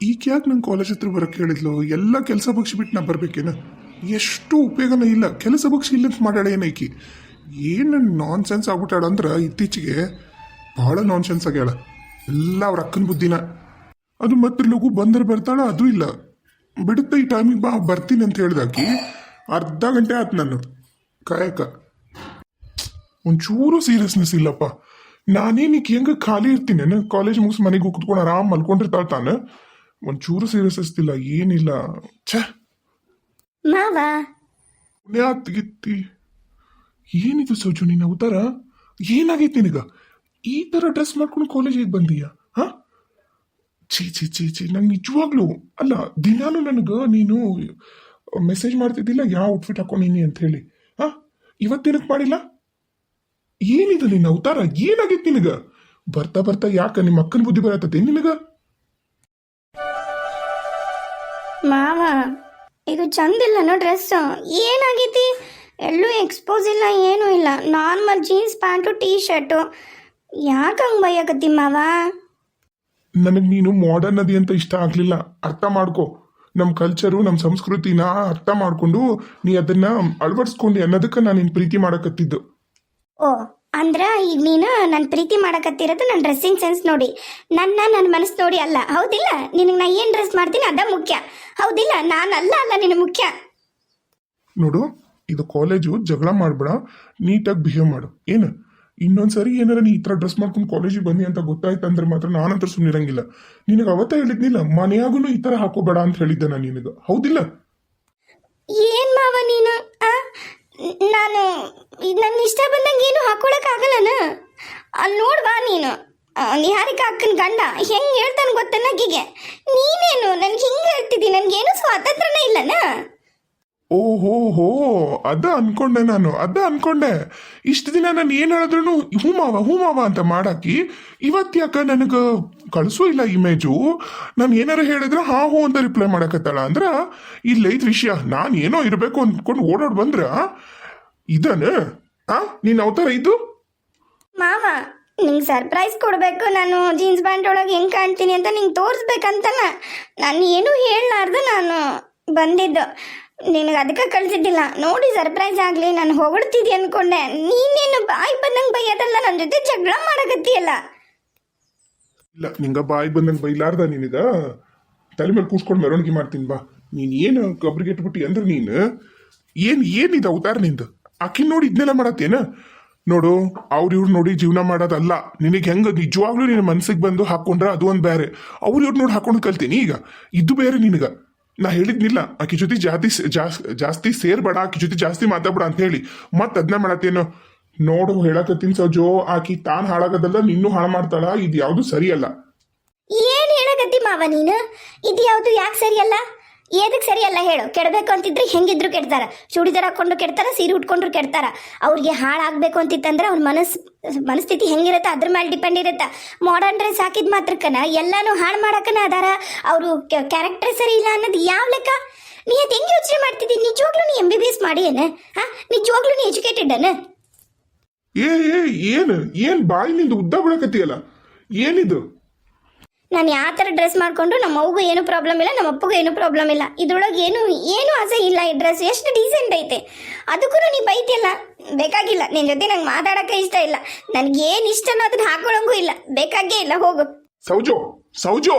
ಈಗ ಯಾಕೆ ನಂಗೆ ಕಾಲೇಜ್ ಹತ್ರ ಬರೋಕ್ಕೆ ಹೇಳಿದ್ಲು? ಎಲ್ಲ ಕೆಲಸ ಬಗ್ಸಿ ಬಿಟ್ಟು ನಾ ಬರಬೇಕೇನು? ಎಷ್ಟು ಉಪಯೋಗನೇ ಇಲ್ಲ. ಕೆಲಸ ಬಗ್ಸಿ ಇಲ್ಲ ಅಂತ ಮಾಡ್ಯಾಳ ಏನೈಕಿ ಏನು ನಾನ್ ಸೆನ್ಸ್ ಆಗ್ಬಿಟ್ಟಾಳ ಅಂದ್ರೆ ಇತ್ತೀಚೆಗೆ ಭಾಳ ನಾನ್ ಸೆನ್ಸ್ ಆಗ್ಯಾಳ. ಎಲ್ಲ ಅವ್ರ ಅಕ್ಕನ ಬುದ್ಧಿನ. ಅದು ಮತ್ತೆ ಲಘು ಬಂದ್ರೆ ಬರ್ತಾಳ, ಅದು ಇಲ್ಲ. ಬಿಡುತ್ತೆ, ಈ ಟೈಮಿಗೆ ಬಾ, ಬರ್ತೀನಿ ಅಂತ ಹೇಳಿದಾಕಿ ಅರ್ಧ ಗಂಟೆ ಆಯ್ತು ನಾನು. ಕಾಯಕ. ಒಂಚೂರು ಸೀರಿಯಸ್ನೆಸ್ ಇಲ್ಲಪ್ಪ. ನಾನೇನಿಕ್ಕೆ ಹೆಂಗ ಖಾಲಿ ಇರ್ತೀನಿ ನಾನು ಕಾಲೇಜ್ ಮುಗಿಸ್ ಮನೆಗೆ ಕುತ್ಕೊಂಡು ಆರಾಮ್ ಮಲ್ಕೊಂಡಿರ್ತಾಳ ತಾನು. ಒಂಚೂರು ಸೀರಿಯಸ್ ಇಲ್ಲ ಏನಿಲ್ಲ. ಛ! ಮಾವ! ಏನಿದು ಸೋಜು ನಿನ್ನ ಅವತಾರ ಏನಾಗೈತಿ ನಿನಗ? ಈ ತರ ಡ್ರೆಸ್ ಮಾಡ್ಕೊಂಡು ಕಾಲೇಜಿಗೆ ಬಂದೀಯ? ಹಾ? ಛೀ ಛೀ ಛೀ ಛೀ ನಂಗೆ ನಿಜವಾಗ್ಲು ಅಲ್ಲ ದಿನಾನು ನನಗೆ ನೀನು ಮೆಸೇಜ್ ಮಾಡ್ತಿದ್ದಿಲ್ಲ ಯಾವ ಔಟ್ಫಿಟ್ ಹಾಕೊಂಡಿನಿ ಅಂತ ಹೇಳಿ. ಹಾ? ಇವತ್ತೇನಕ್ಕೆ ಮಾಡಿಲ್ಲ? ಏನಿದು ನಿನ್ನ ಅವತಾರ ಏನಾಗೈತಿ ನಿನಗ? ಬರ್ತಾ ಬರ್ತಾ ಯಾಕ ನಿಮ್ಮ ಅಕ್ಕನ ಬುದ್ಧಿ ಬರತ್ತತೆ ನಿನಗ? ಮಾವ. ಇದು ಚಂದಿಲ್ಲನೋ ಡ್ರೆಸ್ ಏನಾಗೈತಿ ಎಲ್ಲೂ ಎಕ್ಸ್ಪೋಸ್ ಇಲ್ಲ ಏನೂ ಇಲ್ಲ. Normal jeans pant T shirt ಯಾಕೆ ಹಂಗೆ ಬೈಯಕತ್ತಿ ಮಾವ? ನನಗೆ ನೀನು ಮಾಡರ್ನ್ ಅದಿ ಅಂತ ಇಷ್ಟ ಆಗ್ಲಿಲ್ಲ. ಅರ್ಥ ಮಾಡ್ಕೊ. ನಮ್ಮ ಕಲ್ಚರು ನಮ್ಮ ಸಂಸ್ಕೃತಿನ ಅರ್ಥ ಮಾಡ್ಕೊಂಡು ನೀ ಅದನ್ನ ಅಳವಡಿಸ್ಕೊಂಡು ಅನ್ನೋದಕ್ಕೆ ನಾನು ನಿನ್ ಪ್ರೀತಿ ಮಾಡಕತ್ತಿದ್ದು. ಓ ಅಂದ್ರ ಈಗ ನೀನು ನನ್ನ ಪ್ರೀತಿ ಮಾಡಕತ್ತಿರೋದು ನನ್ನ ಡ್ರೆಸ್ಸಿಂಗ್ ಸೆನ್ಸ್ ನೋಡಿ. ನನ್ನ ನನ್ನ ಮನಸ್ಸು ನೋಡಿ ಅಲ್ಲ. ಹೌದಿಲ್ಲ? ನಿನಗೆ ನಾ ಏನು ಡ್ರೆಸ್ ಮಾಡ್ತೀನಿ ಅದ ಮುಖ್ಯ. ಹೌದಿಲ್ಲ ನಾನು ಅಲ್ಲ ನಿನಗೆ ಮುಖ್ಯ. ನೋಡು ಇದು ಕಾಲೇಜು ಜಗಳ ಮಾಡ್ಬೇಡ ನೀಟಾಗಿ ಬಿಹೇವ್ ಮಾಡು. ಏನು? ಇನ್ನೊಂದ್ಸರಿ ಏನಾರ ನೀ ಈ ಥರ ಡ್ರೆಸ್ ಮಾಡ್ಕೊಂಡು ಕಾಲೇಜಿಗೆ ಬನ್ನಿ ಅಂತ ಗೊತ್ತಾಯ್ತು ಅಂದ್ರೆ ಮಾತ್ರ ನಾನಂತರ ಸುಮ್ಮನಿರಂಗಿಲ್ಲ ನಿನಗೆ ಅವತ್ತೇ ಹೇಳಿದ್ನಿಲ್ಲ ಮನೆಯಾಗೂ ಈ ಥರ ಹಾಕೋಬೇಡ ಅಂತ ಹೇಳಿದ್ದೆ ನಾನು ನಿನಗೆ. ಹೌದಿಲ್ಲ? ಏನ್ ಮಾವ ನೀನು? ಆ? ನಾನು ನನ್ನ ಇಷ್ಟ ಬಂದಂಗೆ ಏನು ಆಗಲ್ಲ ಅಲ್ಲಿ ನೋಡ್ವಾ ನೀನು. ನಿಹಾರಿಕಾ ಅಕ್ಕನ ಗಂಡ ಹೆಂಗ್ ಹೇಳ್ತಾನೆ ಗೊತ್ತ ನಗಿಗೆ? ನೀನೇನು? ನನ್ಗೆ ಹಿಂಗೆ ಹೇಳ್ತಿದ್ದಿ? ನನ್ಗೇನು ಸ್ವಾತಂತ್ರ್ಯನೇ ಇಲ್ಲನ? ಓಹೋ ಹೋ ಅದ ಅನ್ಕೊಂಡೆ ನಾನು ಅದ ಅನ್ಕೊಂಡೆ. ಇಷ್ಟು ದಿನ ನಾನು ಏನು ಹೇಳಿದ್ರು ಹೂಮಾವ ಮಾವ ಹೂ ಮಾವ ಅಂತ ಮಾಡಾಕಿ ಇವತ್ತು ಯಾಕ ನನಗೆ ಕಳಿಸೂ ಇಲ್ಲ ಇಮೇಜು? ನಾನು ಏನಾರ ಹೇಳಿದ್ರೆ ಹಾ ಹೂ ಅಂತ ರಿಪ್ಲೈ ಮಾಡಕತ್ತಾಳ ಅಂದ್ರ ಇಲ್ಲೈತ್ ವಿಷಯ ನಾನು ಏನೋ ಇರಬೇಕು ಅಂದ್ಕೊಂಡು ಓಡಾಡ್ ಬಂದ್ರ ಇದನ್ ಆ ನೀನ್ ಅವತಾರ ಇದು? ಮಾವ ನಿಂಗೆ ಸರ್ಪ್ರೈಸ್ ಕೊಡಬೇಕು. ನಾನು ಜೀನ್ಸ್ ಪ್ಯಾಂಟ್ ಒಳಗೆ ಹೆಂಗೆ ಕಾಣ್ತೀನಿ ಅಂತ ನಿಂಗೆ ತೋರಿಸ್ಬೇಕಂತಲ್ಲ. ನಾನು ಏನು ಹೇಳಲಾರ್ದು ನಾನು ಬಂದಿದ್ದು. ನಿನಗೆ ಅದಕ್ಕೆ ಕಳಿಸಿದ್ದಿಲ್ಲ. ನೋಡಿ ಸರ್ಪ್ರೈಸ್ ಆಗಲಿ, ನಾನು ಹೊಗಳ್ತಿದ್ದೆ ಅನ್ಕೊಂಡೆ. ನೀನೇನು ಬಾಯಿ ಬಂದಂಗೆ ಬೈಯೋದಲ್ಲ ನನ್ನ ಜೊತೆ ಜಗಳ ಮಾಡಕತ್ತೀಯಲ್ಲ. ಇಲ್ಲ, ನಿಂಗ ಬಾಯಿ ಬಂದಂಗೆ ಬೈಲಾರ್ದ ನಿನಗ? ತಲೆ ಮೇಲೆ ಕೂಸ್ಕೊಂಡು ಮೆರವಣಿಗೆ ಮಾಡ್ತೀನಿ ಬಾ. ನೀನು ಏನು ಕಬ್ರಿಗೆ ಇಟ್ಬಿಟ್ಟಿ ಅಂದ್ರೆ ನೀನು? ಏನು, ಏನಿದೆ ಅವತಾರ ನಿಂದು? ಆಕಿ ನೋಡಿ ಇದನ್ನೆಲ್ಲ ಮಾಡತ್ತೇನ? ನೋಡು, ಅವ್ರ ಇವ್ರು ನೋಡಿ ಜೀವನ ಮಾಡೋದಲ್ಲ. ನಿನಗೆ ಹೆಂಗ ನಿಜವಾಗ್ಲೂ ನಿನ್ನ ಮನ್ಸಿಗೆ ಬಂದು ಹಾಕೊಂಡ್ರೆ ಅದು ಒಂದು ಬೇರೆ ಅವ್ರು ಇವ್ರು ನೋಡಿ ಹಾಕೊಂಡು ಕಲ್ತೀನಿ ಈಗ. ಇದು ಬೇರೆ ನಿನಗ. ನಾ ಹೇಳಿದ್ನಿಲ್ಲ ಆಕಿ ಜೊತೆ ಜಾತಿ ಜಾಸ್- ಜಾಸ್ತಿ ಸೇರ್ಬೇಡ ಆಕಿ ಜೊತೆ ಜಾಸ್ತಿ ಮಾತಾಡ್ಬೇಡ ಅಂತ ಹೇಳಿ. ಮತ್ತೆ ಅದನ್ನ ಮಾಡತ್ತೇನು? ನೋಡು, ಹೇಳಕತ್ತೀನಿ ಸಜೋ, ಆಕಿ ತಾನ್ ಹಾಳಾಗದಲ್ಲ, ನಿನ್ನೂ ಹಾಳು ಮಾಡ್ತಾಳ ಇದು ಯಾವುದು ಸರಿಯಲ್ಲ. ಏನ್ ಹೇಳಕತ್ತಿ ಮಾವ ನೀನು? ಇದು ಯಾವುದು ಯಾಕೆ ಸರಿಯಲ್ಲ? ಏದಕ್ಕೆ ಸರಿಯಲ್ಲ ಹೇಳು? ಕೆಡಬೇಕು ಅಂತಿದ್ರೆ ಹೆಂಗಿದ್ರು ಕೆಡ್ತಾರ. ಚೂಡಿದಾರ ಹಾಕೊಂಡು ಕೆಡ್ತಾರ, ಸೀರೆ ಉಟ್ಕೊಂಡ್ರು ಕೆಡ್ತಾರ. ಅವ್ರಿಗೆ ಹಾಳಾಗಬೇಕು ಅಂತಿತ್ತಂದ್ರೆ ಅವ್ರ ಮನಸ್, ಮನಸ್ಥಿತಿ ಹೆಂಗಿರುತ್ತೆ ಅದ್ರ ಮೇಲೆ ಡಿಪೆಂಡ್ ಇರುತ್ತೆ. ಮಾಡರ್ನ್ ಡ್ರೆಸ್ ಹಾಕಿದ ಮಾತ್ರಕ್ಕನ ಎಲ್ಲಾನು ಹಾಳು ಮಾಡಕ್ಕನ ಅದಾರ ಅವರು ಕ್ಯಾರೆಕ್ಟರ್ ಸರಿ ಇಲ್ಲ ಅನ್ನೋದು ಯಾವ ಲೆಕ್ಕ? ನೀ ಅದು ಹೆಂಗೆ ಯೋಚನೆ ಮಾಡ್ತಿದ್ದೀನಿ ನಿಜವಾಗ್ಲೂ ನೀ ಎಂ ಬಿ ಬಿ ಎಸ್ ಮಾಡಿ ಏನ? ಹಾಂ? ನಿಜವಾಗ್ಲೂ ನೀ ಎಜುಕೇಟೆಡ್ ಅನ? ಏ ಏನು, ಏನ್ ಬಾಯಿ ನಿಂದು ಉದ್ದ ಬಿಡಕತ್ತಿಯಲ್ಲ ಏನಿದು? ನಾನು ಯಾವ ಥರ ಡ್ರೆಸ್ ಮಾಡ್ಕೊಂಡ್ರು ನಮ್ಮ ಅವ್ಗೂ ಏನು ಪ್ರಾಬ್ಲಮ್ ಇಲ್ಲ, ನಮ್ಮ ಅಪ್ಪಗೂ ಏನು ಪ್ರಾಬ್ಲಮ್ ಇಲ್ಲ. ಇದ್ರೊಳಗೆ ಏನು ಏನು ಆಸೆ ಇಲ್ಲ ಈ ಡ್ರೆಸ್ ಎಷ್ಟು ಡೀಸೆಂಟ್ ಐತೆ. ಅದಕ್ಕೂ ನೀ ಬೈತಿಯಲ್ಲ, ಬೇಕಾಗಿಲ್ಲ. ನಿನ್ನ ಜೊತೆ ನಂಗೆ ಮಾತಾಡೋಕ್ಕೆ ಇಷ್ಟ ಇಲ್ಲ. ನನಗೆ ಏನು ಇಷ್ಟನೋ ಅದನ್ನ ಹಾಕೊಳ್ಳೋಂಗೂ ಇಲ್ಲ. ಬೇಕಾಗೇ ಇಲ್ಲ, ಹೋಗು. ಸೌಜೋ ಸೌಜೋ!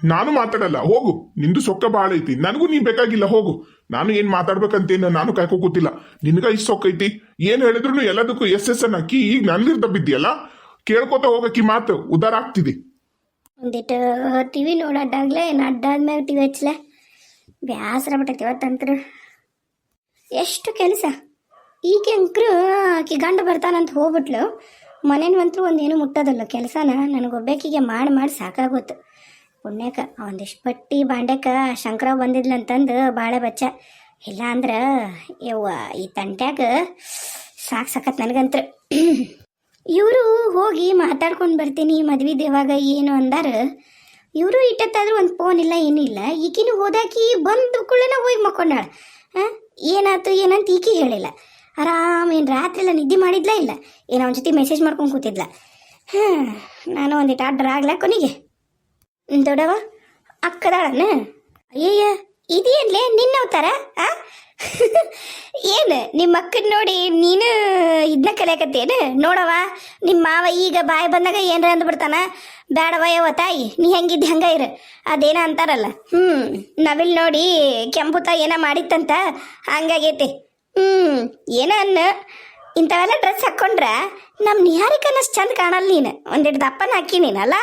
ನಾನು ಮಾತಾಡಲ್ಲ, ಹೋಗು. ನಿಂದು ಸೊಕ್ಕ ಬಾಳ ಐತಿ. ನನಗೂ ನೀ ಬೇಕಾಗಿಲ್ಲ, ಹೋಗು. ನಾನು ಏನ್ ಮಾತಾಡ್ಬೇಕಂತೇನು ನಾನು ಕಾಯ್ಕೋ ಕೂತಿಲ್ಲ. ನಿನ್ಗ ಇಷ್ಟು ಸೊಕ್ಕ ಐತಿ? ಏನ್ ಹೇಳಿದ್ರು ಎಲ್ಲದಕ್ಕೂ ಎಸ್ ಎಸ್ ಅನ್ನ ಅಕ್ಕಿ ಈಗ ನನ್ನ ಬಿದ್ದಿಯಲ್ಲ? ಕೇಳ್ಕೊತ ಹೋಗಕ್ಕಿ ಮಾತು. ಉದಾರ ಆಗ್ತಿದಿ. ಒಂದಿಟ್ಟು ಟಿ ವಿ ನೋಡೋದಾಗ್ಲೇ ಏನು ಅಡ್ಡಾದ್ಮೇಲೆ ಟಿ ವಿ ಹಚ್ಚಲೆ ಬೇಸರ ಬಿಟ್ಟೈತಿ ಇವತ್ತಂತರು. ಎಷ್ಟು ಕೆಲಸ. ಈಕೆ ಅಂಕರು ಆಕೆ ಗಂಡ ಬರ್ತಾನಂತ ಹೋಗ್ಬಿಟ್ಲು. ಮನೇನಂತರೂ ಒಂದೇನು ಮುಟ್ಟೋದಲ್ಲ ಕೆಲಸನ. ನನಗೊಬ್ಬೇಕಿಗೆ ಮಾಡಿ ಮಾಡಿ ಸಾಕಾಗೋತು. ಪುಣ್ಯಕ ಒಂದಿಷ್ಟು ಪಟ್ಟಿ ಬಾಂಡ್ಯಕ ಶಂಕರ ಬಂದಿದ್ಲಂತಂದು ಭಾಳ ಬಚ್ಚ. ಇಲ್ಲ ಅಂದ್ರೆ ಯವ್ವ ಈ ತಂಟ್ಯಾಗ ಸಾಕು ಸಾಕತ್ ನನಗಂತ್ರ. ಇವರು ಹೋಗಿ ಮಾತಾಡ್ಕೊಂಡು ಬರ್ತೀನಿ, ಮದ್ವೆ ದೇವಾಗ ಏನು ಅಂದಾರ. ಇವರು ಇಟ್ಟತ್ತಾದ್ರೂ ಒಂದು ಫೋನ್ ಇಲ್ಲ, ಏನೂ ಇಲ್ಲ. ಈಕಿನೂ ಹೋದಾಕಿ ಬಂದು ಕೂಡಲೇ ಹೋಗಿ ಮಕ್ಕೊಂಡಾಳ. ಹಾಂ? ಏನಾಯ್ತು, ಏನಂತ ಈಕಿ ಹೇಳಿಲ್ಲ. ಆರಾಮ್ ಏನು ರಾತ್ರಿ ಎಲ್ಲ ನಿದ್ದೆ ಮಾಡಿದ್ಲ ಇಲ್ಲ? ಏನೋ ಅವನ ಜೊತೆ ಮೆಸೇಜ್ ಮಾಡ್ಕೊಂಡು ಕೂತಿದ್ಲ. ಹಾಂ, ನಾನು ಒಂದಿಟ್ಟು ಆರ್ಡ್ರ್ ಆಗ್ಲಾ ಕೊನೆಗೆ? ದೊಡವ ಅಕ್ಕದಾಳನ ಅಯ್ಯಯ್ಯ, ಇದೇನ್ಲೇ ನಿನ್ನ ಅವತಾರ? ಆ? ಏನು ನಿಮ್ಮ ಅಕ್ಕನ ನೋಡಿ ನೀನು ಇದನ್ನ ಕಲಿಯಕತ್ತೇನು ನೋಡವ ನಿಮ್ಮ ಮಾವ ಈಗ ಬಾಯಿ ಬಂದಾಗ ಏನ್ರ ಅಂದ್ಬಿಡ್ತಾನ? ಬೇಡವ ತಾಯಿ, ನೀ ಹೆಂಗಿದ್ದು ಹಂಗ ಇರು. ಅದೇನ ಅಂತಾರಲ್ಲ. ಹ್ಞೂ ನವಿಲ್ ನೋಡಿ ಕೆಂಪು ತಾಯಿ ಏನ ಮಾಡಿತ್ತಂತ, ಹಂಗಾಗೈತಿ. ಹ್ಞೂ ಏನ ಅನ್ನ? ಇಂಥವೆಲ್ಲ ಡ್ರೆಸ್ ಹಾಕ್ಕೊಂಡ್ರ ನಮ್ಮ ನಿಹಾರಿಕನಷ್ಟು ಚಂದ ಕಾಣಲ್ಲ ನೀನು. ಒಂದಿಟ್ಟು ದಪ್ಪನ ಹಾಕಿ ನೀನಲ್ಲ?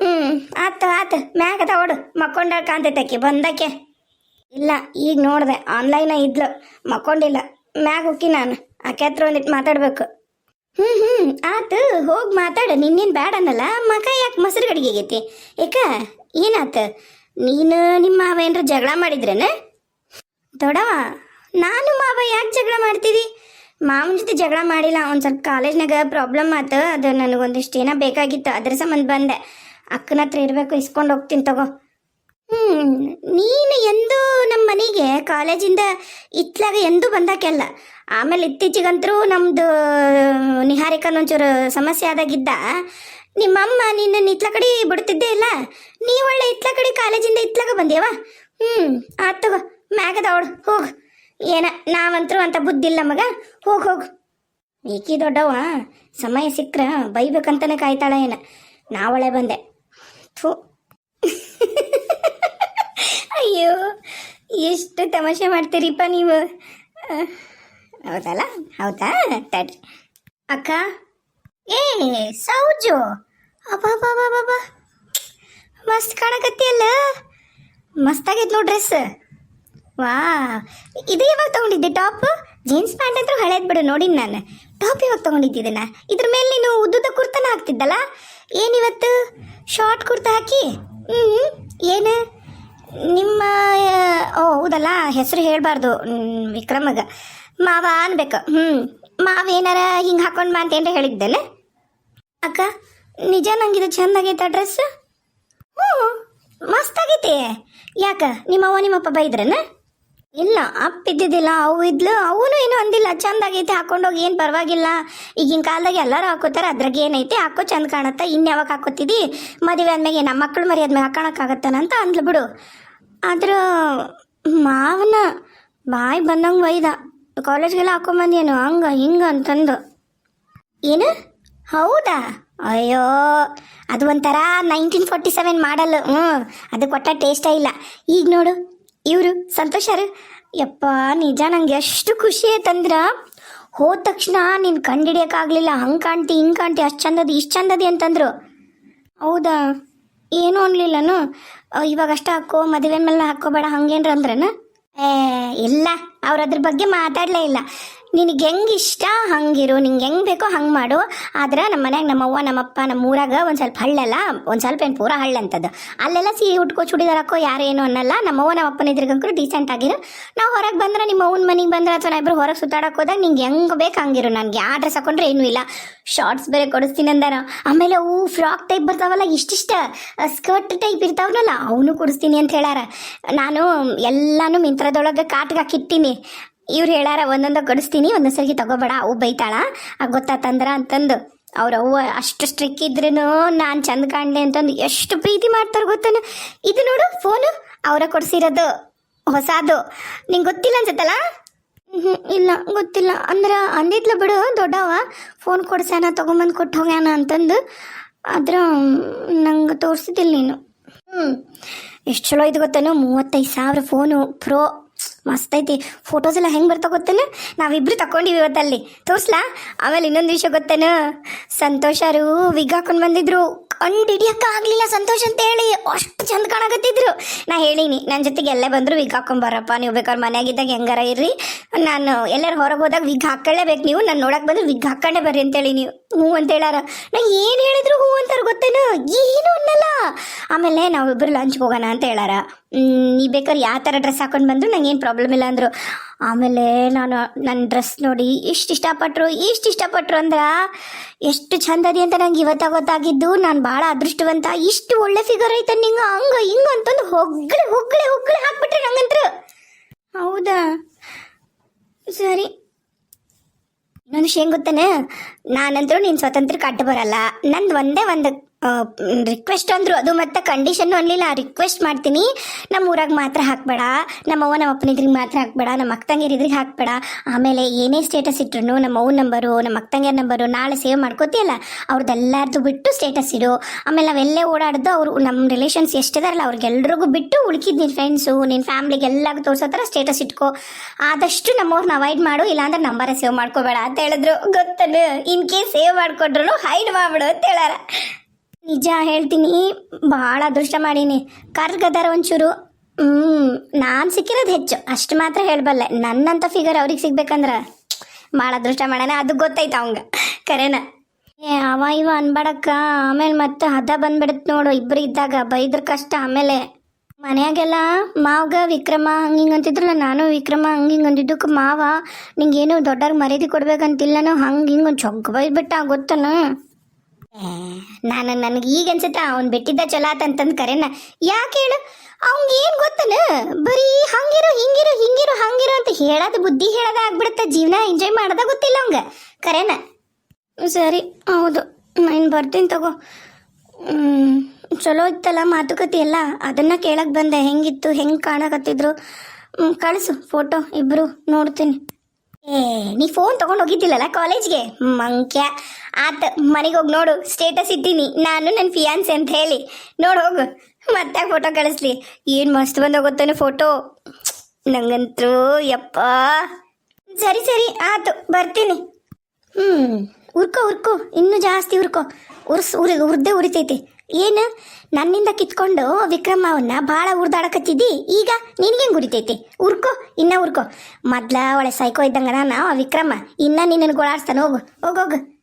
ಹ್ಞೂ ಆತ, ಆತು, ಮ್ಯಾಗ ತಗೊಡು ಮಕ್ಕೊಂಡಾಳ ಕಾಣ್ತೈತೆ ಬಂದಕ್ಕೆ. ಇಲ್ಲ, ಈಗ ನೋಡಿದೆ ಆನ್ಲೈನ ಇದ್ಲು, ಮಕ್ಕೊಂಡಿಲ್ಲ, ಮ್ಯಾಗ ಹೋಗಿ ನಾನು, ಆಕೆ ಹತ್ರ ಒಂದಿಟ್ಟು ಮಾತಾಡ್ಬೇಕು. ಹ್ಞೂ ಹ್ಞೂ ಆತು, ಹೋಗಿ ಮಾತಾಡು, ನಿನ್ನೇನು ಬ್ಯಾಡ ಅನ್ನಲ್ಲ ಮಕ ಯಾಕೆ ಮೊಸರು ಗಡಿಗೆ ಆಗೈತಿ ಏಕ, ಏನಾತ? ನೀನು ನಿಮ್ಮ ಮಾವ ಏನ್ರ ಜಗಳ ಮಾಡಿದ್ರೇನ? ದೊಡವ, ನಾನು ಮಾವ ಯಾಕೆ ಜಗಳ ಮಾಡ್ತೀವಿ ಮಾವನ ಜೊತೆ ಜಗಳ ಮಾಡಿಲ್ಲ ಒಂದು ಸ್ವಲ್ಪ ಕಾಲೇಜ್ನಾಗ ಪ್ರಾಬ್ಲಮ್ ಆತು, ಅದು ನನಗೊಂದಿಷ್ಟು ಏನೋ ಬೇಕಾಗಿತ್ತು, ಅದ್ರ ಸಂಬಂಧ ಬಂದೆ. ಅಕ್ಕನ ಹತ್ರ ಇರಬೇಕು, ಇಸ್ಕೊಂಡು ಹೋಗ್ತೀನಿ ತಗೋ. ಹ್ಞೂ ನೀನು ಎಂದೂ ನಮ್ಮ ಮನೆಗೆ ಕಾಲೇಜಿಂದ ಇತ್ಲಾಗ ಎಂದೂ ಬಂದಾಕೆಲ್ಲ ಆಮೇಲೆ ಇತ್ತೀಚೆಗಂತರೂ ನಮ್ಮದು ನಿಹಾರಿಕನೊಂಚೂರು ಸಮಸ್ಯೆ ಆದಾಗಿದ್ದ. ನಿಮ್ಮಮ್ಮ ನಿನ್ನ ಇತ್ಲ ಕಡೆ ಬಿಡ್ತಿದ್ದೆ ಇಲ್ಲ. ನೀ ಒಳ್ಳೆ ಇತ್ಲ ಕಡೆ ಕಾಲೇಜಿಂದ ಇತ್ಲಾಗ ಬಂದೇವ? ಹ್ಞೂ ಆತ್ ತಗೋ, ಮ್ಯಾಗದ ಅವಳು, ಹೋಗು. ಏನ, ನಾವಂತರೂ ಅಂತ ಬುದ್ಧಿ ಇಲ್ಲ ಮಗ? ಹೋಗಿ, ಹೋಗು. ಈಕಿ ದೊಡ್ಡವ ಸಮಯ ಸಿಕ್ಕ್ರ ಬೈಬೇಕಂತಾನೆ ಕಾಯ್ತಾಳ ಏನ ನಾವಳೆ ಬಂದೆ. ಥೂ. ಅಯ್ಯೋ, ಎಷ್ಟು ತಮಾಷೆ ಮಾಡ್ತೀರಿಪ್ಪ ನೀವು. ಹೌದಲ್ಲ? ಹೌದಾ? ತಡ್ರಿ ಅಕ್ಕ? ಏ, ಸೌಜು. ಅಬ್ಬಬ್ಬಬ್ಬಬ್ಬ. ಮಸ್ತ್ ಕಾಣಕತ್ತಿಯಲ್ಲ ಮಸ್ತಾಗೈತೆ ನೋಡಿ ಡ್ರೆಸ್. ವಾ ಇದು ಯಾವಾಗ ತೊಗೊಂಡಿದ್ದೆ ಟಾಪ್? ಜೀನ್ಸ್ ಪ್ಯಾಂಟ್ ಅಂತೂ ಹಳೇದು ಬಿಡು, ನೋಡಿನಿ ನಾನು. ಟಾಪ್ ಯಾವಾಗ ತಗೊಂಡಿದ್ದಿದ್ದನ್ನ ಇದ್ರ ಮೇಲೆ ನೀನು ಉದ್ದುದ ಕುರ್ತನ ಹಾಕ್ತಿದ್ದಲ್ಲ? ಏನಿವತ್ತು ಶಾರ್ಟ್ ಕುರ್ತಾ ಹಾಕಿ? ಹ್ಞೂ ಏನು? ನಿಮ್ಮ, ಓ, ಹೌದಲ್ಲ, ಹೆಸರು ಹೇಳಬಾರ್ದು. ವಿಕ್ರಮಗ. ಮಾವ ಅನ್ಬೇಕು. ಹ್ಞೂ ಮಾವ ಏನಾರ ಹಿಂಗೆ ಹಾಕೊಂಡು ಬಾ ಅಂತ ಹೇಳಿದ್ದಲ್ಲ ಹೇಳಿದ್ದೇನೆ ಅಕ್ಕ, ನಿಜ ನಂಗಿದು ಚೆಂದ ಆಗೈತೆ ಡ್ರೆಸ್ ಹ್ಞೂ ಮಸ್ತ್ ಆಗೈತಿ. ಯಾಕ ನಿಮ್ಮವ್ವ ನಿಮ್ಮಪ್ಪ ಬೈದ್ರನ? ಇಲ್ಲ ಅಪ್ಪ ಇದ್ದಿದ್ದಿಲ್ಲ ಅವು ಇದ್ಲು, ಅವನು ಏನು ಅಂದಿಲ್ಲ. ಚಂದ ಆಗೈತೆ ಹಾಕೊಂಡೋಗಿ ಏನು ಪರವಾಗಿಲ್ಲ. ಈಗಿನ ಕಾಲದಾಗ ಎಲ್ಲರೂ ಹಾಕೋತಾರೆ, ಅದ್ರಾಗ ಏನೈತೆ, ಹಾಕೋ ಚಂದ ಕಾಣತ್ತ. ಇನ್ಯಾವಾಗ ಹಾಕೋತಿದ್ದಿ ಮದುವೆ ಆದ್ಮೇಲೆ ನಮ್ಮ ಮಕ್ಕಳು ಮರಿ ಆದ್ಮೇಲೆ ಹಾಕೋಣಕ್ಕಾಗತ್ತಾನ ಅಂತ ಅಂದ್ಲು ಬಿಡು. ಆದ್ರ, ಮಾವನ ಬಾಯಿ ಬಂದಂಗೆ ಒಯ್ದ. ಕಾಲೇಜ್ಗೆಲ್ಲ ಹಾಕೊಂಬಂದೇನು, ಹಂಗ, ಹಿಂಗ ಅಂತಂದು. ಏನು? ಹೌದಾ? ಅಯ್ಯೋ, ಅದು ಒಂಥರ ನೈನ್ಟೀನ್ ಫೋರ್ಟಿ ಸೆವೆನ್ ಮಾಡಲ್ಲ. ಹ್ಞೂ ಅದು ಕೊಟ್ಟ ಟೇಸ್ಟೇ ಇಲ್ಲ. ಈಗ ನೋಡು. ಇವರು ಸಂತೋಷರು ಯಪ್ಪ, ನಿಜ ನಂಗೆ ಎಷ್ಟು ಖುಷಿ ಆಯ್ತಂದ್ರ ಹೋದ ತಕ್ಷಣ ನೀನು ಕಂಡಿಡಿಯೋಕ್ಕಾಗಲಿಲ್ಲ ಹಂಗೆ ಕಾಣ್ತಿ, ಹಿಂಗೆ ಕಾಣ್ತಿ, ಅಷ್ಟು ಚಂದದಿ, ಇಷ್ಟು ಚಂದದಿ ಅಂತಂದ್ರು. ಹೌದಾ? ಏನು ಅನ್ಲಿಲ್ಲನು. ಇವಾಗ ಅಷ್ಟ ಹಾಕೋ, ಮದುವೆ ಮೇಲೆ ಹಾಕೋಬೇಡ, ಹಂಗೇನ್ರ ಅಂದ್ರನ? ಏ, ಇಲ್ಲ. ಅವ್ರ ಅದ್ರ ಬಗ್ಗೆ ಮಾತಾಡಲೇ ಇಲ್ಲ. ನಿನಗೆ ಹೆಂಗೆ ಇಷ್ಟ? ಹಂಗಿರು. ನಿಂಗೆ ಹೆಂಗೆ ಬೇಕೋ ಹಂಗೆ ಮಾಡು. ಆದ್ರೆ ನಮ್ಮ ಮನ್ಯಾಗ ನಮ್ಮವ್ವ ನಮ್ಮಪ್ಪ ನಮ್ಮ ಊರಾಗ ಒಂದು ಸ್ವಲ್ಪ ಹಳ್ಳಲ್ಲ. ಒಂದು ಸ್ವಲ್ಪ ಏನು ಪೂರ ಹಳ್ಳ ಅಂತದ್ದು ಅಲ್ಲೆಲ್ಲ ಸೀರೆ ಉಟ್ಕೋ ಚೂಡಿದಾರಕ್ಕೋ ಯಾರೇನು ಅನ್ನಲ್ಲ. ನಮ್ಮವ್ವ ನಮ್ಮಪ್ಪನ ಇದ್ರಿಗಂಕರು ಡೀಸೆಂಟ್ ಆಗಿರು. ನಾವು ಹೊರಗೆ ಬಂದ್ರೆ ನಿಮ್ಮ ಅವ್ನ ಮನೆಗೆ ಬಂದ್ರೆ ಅಥವಾ ನಾ ಇಬ್ಬರು ಹೊರಗೆ ಸುತ್ತಾಡಕ್ಕೆ ಹೋದಾಗ ನಿಂಗೆ ಹೆಂಗೆ ಬೇಕು ಹಂಗಿರು. ನನಗೆ ಆ ಡ್ರೆಸ್ ಹಾಕೊಂಡ್ರೆ ಏನೂ ಇಲ್ಲ. ಶಾರ್ಟ್ಸ್ ಬೇರೆ ಕೊಡಿಸ್ತೀನಿ ಅಂದಾರ ಆಮೇಲೆ ಅವು ಫ್ರಾಕ್ ಟೈಪ್ ಬರ್ತಾವಲ್ಲ, ಇಷ್ಟಿಷ್ಟ. ಸ್ಕರ್ಟ್ ಟೈಪ್ ಇರ್ತಾವಲ್ಲ ಅವನು ಕೊಡಿಸ್ತೀನಿ ಅಂತ ಹೇಳಾರ. ನಾನು ಎಲ್ಲಾನು ಮಿಂತ್ರದೊಳಗೆ ಕಾಟ್ಗೆ ಹಾಕಿಟ್ಟಿನಿ. ಇವ್ರು ಹೇಳಾರ ಒಂದೊಂದು ಕೊಡಿಸ್ತೀನಿ ಒಂದೊಂದು ಸರಿಗೆ ತಗೋಬೇಡ, ಅವು ಬೈತಾಳ. ಗೊತ್ತಾತಂದ್ರ ಅಂತಂದು, ಅವ್ರ ಅವ್ವ ಅಷ್ಟು ಸ್ಟ್ರಿಕ್ ಇದ್ರೂ ನಾನು ಚಂದ ಕಾಣ್ಲೆ ಅಂತಂದು ಎಷ್ಟು ಪ್ರೀತಿ ಮಾಡ್ತಾರೆ ಗೊತ್ತೇನು? ಇದು ನೋಡು ಫೋನು ಅವರ ಕೊಡಿಸಿರೋದು, ಹೊಸದು. ನಿಂಗೆ ಗೊತ್ತಿಲ್ಲ ಅನ್ಸತ್ತಲ್ಲ? ಹ್ಞೂ ಇಲ್ಲ, ಗೊತ್ತಿಲ್ಲ. ಅಂದ್ರೆ ಅಂದಿದ್ಲು ಬಿಡು ದೊಡ್ಡವ ಫೋನ್ ಕೊಡ್ಸ್ಯಾನ, ತೊಗೊಂಬಂದು ಕೊಟ್ಟು ಹೋಗ್ಯಾನ ಅಂತಂದು. ಆದ್ರ ನಂಗೆ ತೋರಿಸಿದ್ದಿಲ್ಲ ನೀನು. ಹ್ಞೂ ಎಷ್ಟು ಚಲೋ ಇದು ಗೊತ್ತೇನು? ಮೂವತ್ತೈದು ಸಾವಿರ ಫೋನು ಪ್ರೋ ಮಸ್ತ್ ಐತಿ. ಫೋಟೋಸ್ ಎಲ್ಲ ಹೆಂಗೆ ಬರ್ತಾ ಗೊತ್ತೇನು? ನಾವಿಬ್ರು ತಕೊಂಡಿವಿ ಇವತ್ತಲ್ಲಿ ತೋರ್ಸ್ಲಾ? ಆಮೇಲೆ ಇನ್ನೊಂದು ವಿಷಯ ಗೊತ್ತೇನು? ಸಂತೋಷರು ವಿಗ್ ಹಾಕೊಂಡು ಬಂದಿದ್ರು. ಕಂಡು ಹಿಡಿಯೋಕ್ಕಾಗಲಿಲ್ಲ ಸಂತೋಷ್ ಅಂತ ಹೇಳಿ. ಅಷ್ಟು ಚಂದ ಕಾಣಕತ್ತಿದ್ರು. ನಾ ಹೇಳಿನಿ ನನ್ನ ಜೊತೆಗೆ ಎಲ್ಲೇ ಬಂದ್ರು ವಿಗ್ ಹಾಕೊಂಬರಪ್ಪ ನೀವು ಬೇಕಾದ್ರೆ ಮನೆಯಾಗಿದ್ದಾಗ ಹೆಂಗಾರ ಇರ್ರಿ. ನಾನು ಎಲ್ಲರೂ ಹೊರಗೆ ಹೋದಾಗ ವಿಗ್ ಹಾಕೊಳ್ಳೇಬೇಕು ನೀವು. ನಾನು ನೋಡಕ್ಕೆ ಬಂದ್ರೆ ವಿಗ್ ಹಾಕೊಂಡೇ ಬರ್ರಿ ಅಂತೇಳಿ ನೀವು. ಹ್ಞೂ ಅಂತ ಹೇಳಾರ ನಾ ಏನು ಹೇಳಿದ್ರು ಹ್ಞೂ ಅಂತಾರೆ ಗೊತ್ತೇನು? ಏನು ಅನ್ನಲ್ಲ. ಆಮೇಲೆ ನಾವಿಬ್ಬರು ಲಂಚ್ ಹೋಗೋಣ ಅಂತ ಹೇಳಾರ ನೀ ಬೇಕಾದ್ರೆ ಯಾವ ಥರ ಡ್ರೆಸ್ ಹಾಕೊಂಡು ಬಂದ್ರು ನಂಗೆ ಏನು ಪ್ರಾಬ್ಲಮ್ ಇಲ್ಲ ಅಂದರು. ಆಮೇಲೆ ನಾನು ನನ್ನ ಡ್ರೆಸ್ ನೋಡಿ ಎಷ್ಟು ಇಷ್ಟಪಟ್ಟರು ಎಷ್ಟು ಇಷ್ಟಪಟ್ಟರು ಅಂದ್ರೆ ಎಷ್ಟು ಚಂದದಿ ಅಂತ ನಂಗೆ ಇವತ್ತ ಗೊತ್ತಾಗಿದ್ದು. ನಾನು ಭಾಳ ಅದೃಷ್ಟವಂತ, ಇಷ್ಟು ಒಳ್ಳೆ ಫಿಗರ್ ಐತೆ ನಿಂಗೆ, ಹಂಗೆ ಹಿಂಗ ಅಂತಂದು ಹೊಗ್ಳೆ ಹೊಗ್ಳೆ ಹೊಗ್ಳೆ ಹಾಕ್ಬಿಟ್ರೆ ನಂಗಂತ್ರ. ಹೌದಾ? ಸರಿ. ನನ್ನ ಹೆಂಗೆ ಗೊತ್ತಾನೆ? ನಾನಂತರೂ ನೀನು ಸ್ವತಂತ್ರ ಕಟ್ಟ ಬರಲ್ಲ ನಂದು ಒಂದೇ ಒಂದು ರಿಕ್ವೆಸ್ಟ್ ಅಂದ್ರು. ಅದು ಮತ್ತೆ ಕಂಡೀಷನ್ ಅನ್ಲಿಲ್ಲ. ರಿಕ್ವೆಸ್ಟ್ ಮಾಡ್ತೀನಿ. ನಮ್ಮ ಊರಾಗ ಮಾತ್ರ ಹಾಕ್ಬೇಡ. ನಮ್ಮ ಅವ್ವ ನಮ್ಮ ಅಪ್ಪನಿದ್ರಿಗೆ ಮಾತ್ರ ಹಾಕ್ಬೇಡ. ನಮ್ಮ ಅಕ್ಕ ಇದ್ರಿಗೆ ಹಾಕ್ಬೇಡ. ಆಮೇಲೆ ಏನೇ ಸ್ಟೇಟಸ್ ಇಟ್ರು ನಮ್ಮ ಅವ್ನ ನಂಬರು ನಮ್ಮ ಅಕ್ಕ ತಂಗಿಯರ ನಂಬರು ನಾಳೆ ಸೇವ್ ಮಾಡ್ಕೋತಿಯಲ್ಲ? ಅವ್ರದ್ದೆಲ್ಲಾರ್ದು ಬಿಟ್ಟು ಸ್ಟೇಟಸ್ ಇಡು. ಆಮೇಲೆ ನಾವೆಲ್ಲೇ ಓಡಾಡ್ದು ಅವರು ನಮ್ಮ ರಿಲೇಷನ್ಸ್ ಎಷ್ಟಿದಾರಲ್ಲ, ಅವ್ರಿಗೆಲ್ರಿಗೂ ಬಿಟ್ಟು ಉಳ್ಕಿದ್ ನಿನ್ನ ಫ್ರೆಂಡ್ಸು ನಿನ್ನ ಫ್ಯಾಮ್ಲಿಗೆ ಎಲ್ಲಾಗ ತೋರ್ಸೋ ಥರ ಸ್ಟೇಟಸ್ ಇಟ್ಕೋ. ಆದಷ್ಟು ನಮ್ಮವ್ರನ್ನ ಅವಾಯ್ಡ್ ಮಾಡು. ಇಲ್ಲಾಂದ್ರೆ ನಂಬರ ಸೇವ್ ಮಾಡ್ಕೋಬೇಡ ಅಂತ ಹೇಳಿದ್ರು. ಗೊತ್ತಲ್ಲ ಇನ್ ಕೇಸ್ ಸೇವ್ ಮಾಡ್ಕೊಂಡ್ರು ಹೈಡ್ ಮಾಡ್ಬಿಡು ಅಂತ ಹೇಳಾರ ನಿಜ ಹೇಳ್ತೀನಿ, ಭಾಳ ಅದೃಷ್ಟ ಮಾಡೀನಿ. ಕರ್ಗದಾರ ಒಂಚೂರು ಹ್ಞೂ ನಾನು ಸಿಕ್ಕಿರೋದು ಹೆಚ್ಚು. ಅಷ್ಟು ಮಾತ್ರ ಹೇಳಬಲ್ಲೆ. ನನ್ನಂಥ ಫಿಗರ್ ಅವ್ರಿಗೆ ಸಿಗ್ಬೇಕಂದ್ರೆ, ಭಾಳ ಅದೃಷ್ಟ ಮಾಡೋಣ. ಅದು ಗೊತ್ತೈತೆ ಅವಂಗ. ಕರೆನ? ಏ, ಅವ ಇವ ಅನ್ಬೇಡಕ್ಕ. ಆಮೇಲೆ ಮತ್ತೆ ಹದ ಬಂದ್ಬಿಡುತ್ತೆ ನೋಡು. ಇಬ್ಬರು ಇದ್ದಾಗ ಬೈದ್ರ ಕಷ್ಟ. ಆಮೇಲೆ ಮನೆಯಾಗೆಲ್ಲ ಮಾವಗ ವಿಕ್ರಮ ಹಂಗೆ ಹಿಂಗೆ ಅಂತಿದ್ರಲ್ಲ, ನಾನು ವಿಕ್ರಮ ಹಂಗೆ ಹಿಂಗೆ ಅಂದಿದ್ದಕ್ಕೆ ಮಾವ ನಿಂಗೇನು ದೊಡ್ಡವ್ರಿಗೆ ಮರ್ಯಾದೆ ಕೊಡ್ಬೇಕಂತಿಲ್ಲನೋ, ಹಂಗೆ ಹಿಂಗೆ ಒಂದು ಚೊಕ್ಕ ಬೈದ್ಬಿಟ್ಟ ಗೊತ್ತನು? ನಾನು ನನಗೆ ಈಗ ಅನ್ಸುತ್ತೆ ಅವ್ನು ಬಿಟ್ಟಿದ್ದ ಚಲೋ ಅಂತಂದ್ ಕರೆನ. ಯಾಕೆ ಹೇಳು? ಅವ್ನಿಗೆ ಏನು ಗೊತ್ತನ? ಬರೀ ಹಂಗಿರೋ, ಹಿಂಗಿರೋ ಹಿಂಗಿರೋ, ಹಂಗಿರೋ ಅಂತ ಹೇಳೋದು ಬುದ್ಧಿ ಹೇಳೋದ ಆಗ್ಬಿಡುತ್ತೆ. ಜೀವನ ಎಂಜಾಯ್ ಮಾಡದ ಗೊತ್ತಿಲ್ಲ ಅವಂಗ. ಕರೆನ? ಸರಿ, ಹೌದು. ನಾನು ಬರ್ತೀನಿ ತಗೋ. ಚಲೋ ಇತ್ತಲ್ಲ ಮಾತುಕತೆ ಎಲ್ಲ? ಅದನ್ನ ಕೇಳಕ್ ಬಂದೆ. ಹೆಂಗಿತ್ತು, ಹೆಂಗ್ ಕಾಣಕತ್ತಿದ್ರು? ಕಳ್ಸು, ಫೋಟೋ, ಇಬ್ರು ನೋಡ್ತೀನಿ. ಏ, ನೀ ಫೋನ್ ತಗೊಂಡು ಹೋಗಿದ್ದಿಲ್ಲಲ್ಲ ಕಾಲೇಜ್ಗೆ ಮಂಕ್ಯ. ಆತ, ಮನೆಗೆ ಹೋಗಿ ನೋಡು ಸ್ಟೇಟಸ್ ಇದ್ದೀನಿ. ನಾನು ನನ್ನ ಫಿಯಾನ್ಸೆ ಅಂತ ಹೇಳಿ. ನೋಡು ಹೋಗು ಮತ್ತೆ ಫೋಟೋ ಕಳಿಸ್ಲಿ. ಏನು ಮಸ್ತ್ ಬಂದು ಹೋಗುತ್ತಾನೆ ಫೋಟೋ ನಂಗಂತೂ ಯಪ್ಪ. ಸರಿ ಸರಿ, ಆತು, ಬರ್ತೀನಿ. ಹ್ಮ್ ಉರ್ಕೋ ಉರ್ಕೋ ಇನ್ನೂ ಜಾಸ್ತಿ ಉರ್ಕೋ ಉರ್ಸ್, ಉರಿ, ಉರ್ದೇ ಉರಿತೈತಿ. ಏನು? ನನ್ನಿಂದ ಕಿತ್ಕೊಂಡು ವಿಕ್ರಮ ಅವನ್ನ ಭಾಳ ಉರ್ದಾಡಕತ್ತಿದ್ದಿ. ಈಗ ನಿನ್ಗೆ ಉರಿತೈತಿ? ಉರ್ಕೋ, ಇನ್ನ ಉರ್ಕೋ. ಮೊದ್ಲ ಒಳ್ಳೆ ಸೈಕೋ ಇದ್ದಂಗನ ನಾನು ವಿಕ್ರಮ, ಇನ್ನ ನಿನ್ನ ಗೋಳಾಡ್ಸ್ತಾನೆ ಹೋಗು. ಹೋಗೋಗು